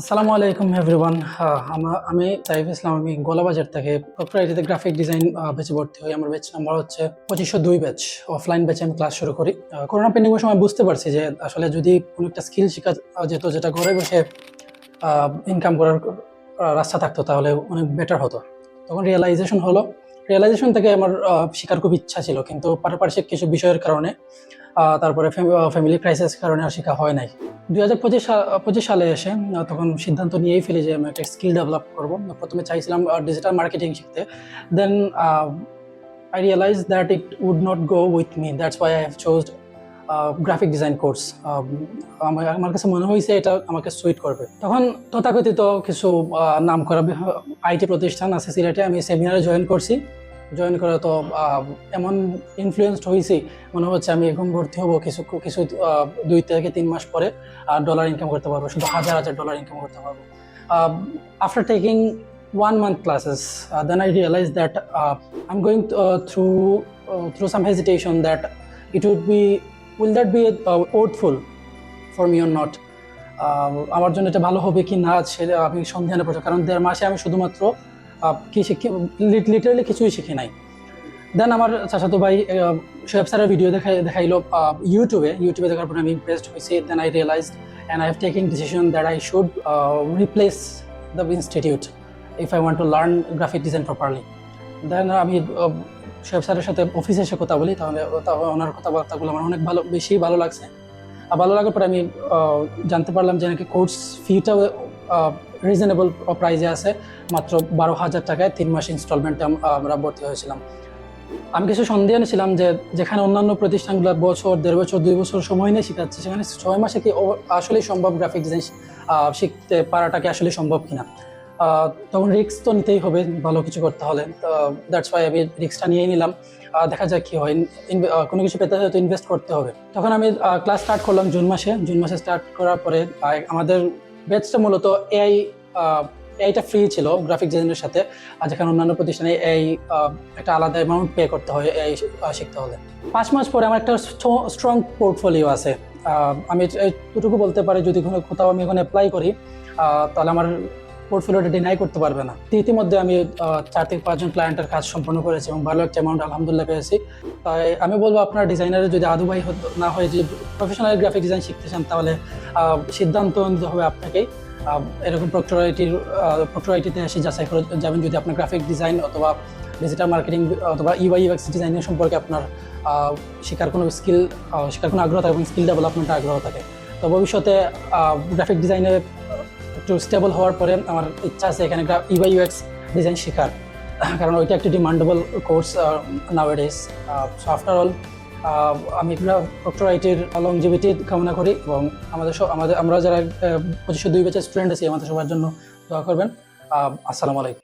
আসসালামু আলাইকুম এভরিওয়ান আমি তাইফ ইসলাম, আমি গোলাবাজার থেকে। প্রক্রিয়াটিতে গ্রাফিক ডিজাইন ব্যাচে ভর্তি হই। আমার ব্যাচ নাম্বার হচ্ছে পঁচিশশো দুই ব্যাচ অফলাইন ব্যাচে আমি ক্লাস শুরু করি। করোনা পেন্ডিংয়ের সময় বুঝতে পারছি যে আসলে যদি কোনো একটা স্কিল শেখা যেত, যেটা ঘরে বসে ইনকাম করার রাস্তা থাকতো, তাহলে অনেক বেটার হতো। তখন রিয়েলাইজেশন হলো। রিয়েলাইজেশন থেকে আমার শেখার খুব ইচ্ছা ছিল, কিন্তু পারিপার্শ্বিক কিছু বিষয়ের কারণে তারপরে ফ্যামিলি ক্রাইসিস কারণে আর শেখা হয় নাই। দুই হাজার পঁচিশ সালে এসে তখন সিদ্ধান্ত নিয়েই ফেলি যে আমি একটা স্কিল ডেভেলপ করব। প্রথমে চাইছিলাম ডিজিটাল মার্কেটিং শিখতে। Then I realise that it would not go with me that's why I have chose graphic design course আমার কাছে মনে হয়েছে এটা আমাকে সুইট করবে। তখন তথাকথিত কিছু নাম করা আইটি প্রতিষ্ঠান আছে সিলেটে, আমি সেমিনারে জয়েন করছি। জয়েন করে তো এমন ইনফ্লুয়েসড হয়েছি মনে হচ্ছে আমি এখন ভর্তি হব কিছু কিছু দুই থেকে তিন মাস পরে, আর ডলার ইনকাম করতে পারব, শুধু হাজার হাজার ডলার ইনকাম করতে পারব। After taking one month classes then I realise that I am going through through some hesitation that it would be will that be worthful for me or not আমার জন্য এটা ভালো হবে কি না, সেটা আমি সন্ধানে পড়ছি কারণ দেড় মাসে আমি শুধুমাত্র কি শিখি লিটারালি কিছুই শিখে নাই। দেন আমার চাচাতো ভাই শোয়েব স্যারের ভিডিও দেখাই দেখাইলো ইউটিউবে ইউটিউবে দেখার পরে আমি ইমপ্রেসড হয়েছি। Then I realise and I have taking decision that I should replace the institute if I want to learn graphic design properly then আমি শোয়েব স্যারের সাথে অফিসে এসে কথা বলি। তাহলে তাহলে ওনার কথাবার্তাগুলো আমার অনেক ভালো বেশি ভালো লাগছে। আর ভালো লাগার পরে আমি জানতে পারলাম যে নাকি কোর্স ফিটাও রিজনেবল প্রাইজে আছে, মাত্র বারো হাজার টাকায় তিন মাস ইনস্টলমেন্টে আমরা ভর্তি হয়েছিলাম। আমি কিছু সন্দেহ ছিলাম যে যেখানে অন্যান্য প্রতিষ্ঠানগুলো বছর, দেড় বছর, দুই বছর সময় নিয়ে শেখাচ্ছে, সেখানে ছয় মাসে কি আসলে সম্ভব গ্রাফিক ডিজাইন শিখতে পারাটাকে আসলে সম্ভব কিনা? তখন রিস্ক তো নিতেই হবে ভালো কিছু করতে হলে। দ্যাটস ওয়াই আমি রিস্কটা নিয়েই নিলাম। দেখা যাক কি হয়। কোনো কিছু পেতে হলে তো ইনভেস্ট করতে হবে। তখন আমি ক্লাস স্টার্ট করলাম জুন মাসে। জুন মাসে স্টার্ট করার পরে আমাদের ব্যাচটা মূলত এআই এআইটা ফ্রি ছিল গ্রাফিক ডিজাইনের সাথে। আর যেখানে অন্যান্য প্রতিষ্ঠানে এই একটা আলাদা অ্যামাউন্ট পে করতে হয় এই শিখতে হলে। পাঁচ মাস পরে আমার একটা স্ট্রং পোর্টফোলিও আছে। আমি এটুকু বলতে পারি, যদি কোনো কোথাও আমি এখন অ্যাপ্লাই করি তাহলে আমার পোর্টফোলিওটা ডিনাই করতে পারবে না। ইতিমধ্যে আমি চার থেকে পাঁচজন ক্লায়েন্টের কাজ সম্পন্ন করেছি এবং ভালো একটা অ্যামাউন্ট আলহামদুলিল্লাহ পেয়েছি। তাই আমি বলব আপনার ডিজাইনারের যদি আদুবাই না হয়ে যদি প্রফেশনাল গ্রাফিক ডিজাইন শিখতে চান, তাহলে সিদ্ধান্ত নিতে হবে আপনাকেই। এরকম প্রক্টোরাইটির প্রক্টোরাইটিতে এসে যাচাই করে যাবেন যদি আপনার গ্রাফিক ডিজাইন অথবা ডিজিটাল মার্কেটিং অথবা ইউআই ইউএক্স ডিজাইনের সম্পর্কে আপনার শেখার কোনো স্কিল শেখার কোনো আগ্রহ থাকে এবং স্কিল ডেভেলপমেন্টের আগ্রহ থাকে। তো ভবিষ্যতে গ্রাফিক ডিজাইনে একটু স্টেবল হওয়ার পরে আমার ইচ্ছা আছে এখানে একটা ইউআই ইউএক্স ডিজাইন শেখার। কারণ ওইটা একটি demandable course nowadays so after all আমি প্রক্টোরাইটের লংজিভিটি কামনা করি এবং আমাদের সব আমাদের আমরা যারা পঁচিশশো দুই বছর স্টুডেন্ট আছি, আমাদের সবার জন্য দোয়া করবেন। আসসালামু আলাইকুম।